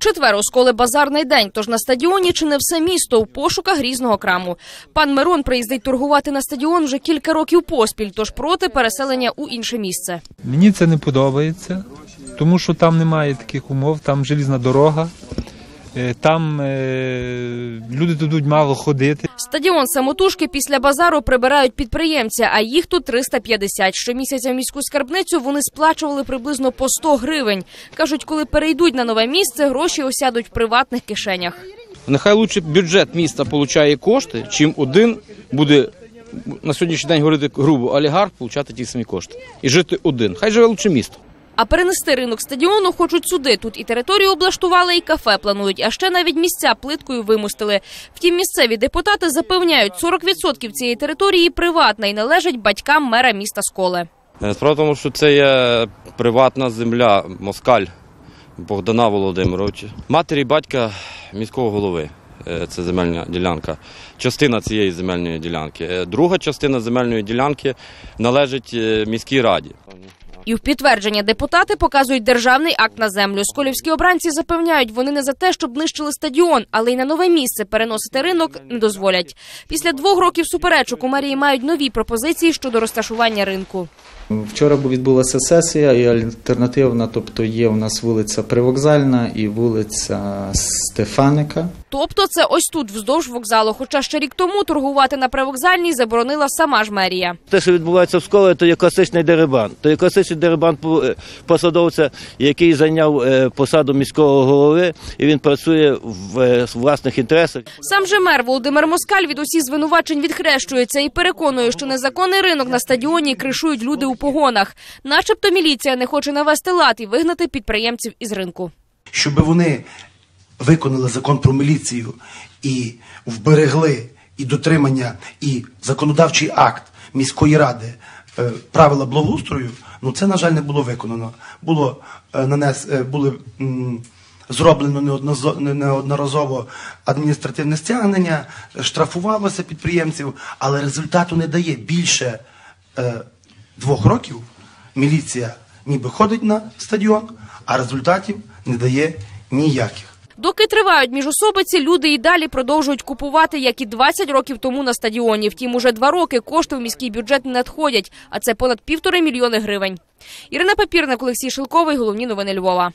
Четвер осколи базарний день, тож на стадіоні чи не все місто у пошуках різного краму. Пан Мирон приїздить торгувати на стадіон вже кілька років поспіль, тож проти переселення у інше місце. Мені це не подобається, тому що там немає таких умов, там желізна дорога, там е, люди тут мало ходити. Стадіон самотужки після базару прибирають підприємці, а їх тут 350. Щомісяця в міську скарбницю вони сплачували приблизно по 100 гривень. Кажуть, коли перейдуть на нове місце, гроші осядуть в приватних кишенях. Нехай лучше бюджет міста получає кошти, чим один буде на сьогоднішній день говорити грубо олігарх получати ті самі кошти і жити один. Хай живе лучше місто. А перенести ринок стадіону хочуть сюди. Тут і територію облаштували, і кафе планують, а ще навіть місця плиткою вимустили. Втім, місцеві депутати запевняють, 40% цієї території приватна і належить батькам мера міста Сколе. Е, Справа тому, що це є приватна земля Москаль Богдана Володимировича, матері батька міського голови. Е, Це земельна ділянка, частина цієї земельної ділянки. Е, Друга частина земельної ділянки належить міській раді. І в підтвердження депутати показують державний акт на землю. Сколівські обранці запевняють, вони не за те, щоб нищили стадіон, але й на нове місце переносити ринок не дозволять. Після двох років суперечок у мерії мають нові пропозиції щодо розташування ринку. Вчора відбулася сесія і альтернативна, тобто є у нас вулиця Привокзальна і вулиця Стефаника. Тобто це ось тут, вздовж вокзалу. Хоча ще рік тому торгувати на привокзальній заборонила сама ж мерія. Те, що відбувається в школі, то є класичний дерибан. То є класичний дерибан по- е, посадовця, який зайняв е, посаду міського голови, і він працює в е, власних інтересах. Сам же мер Володимир Москаль від усіх звинувачень відхрещується і переконує, що незаконний ринок на стадіоні кришують люди у погонах. Начебто міліція не хоче навести лад і вигнати підприємців із ринку. щоб вони виконали закон про міліцію і вберегли і дотримання, і законодавчий акт міської ради е, правила благоустрою, ну це, на жаль, не було виконано. Було е, нанес, е, були зроблено неодноразово адміністративне стягнення, штрафувалося підприємців, але результату не дає більше двох років. Міліція ніби ходить на стадіон, а результатів не дає ніяких. Доки тривають міжособиці, люди і далі продовжують купувати, як і 20 років тому на стадіоні. Втім, уже два роки кошти в міський бюджет не надходять, а це понад півтори мільйони гривень. Ірина Папірник, Олексій Шилковий, головні новини Львова.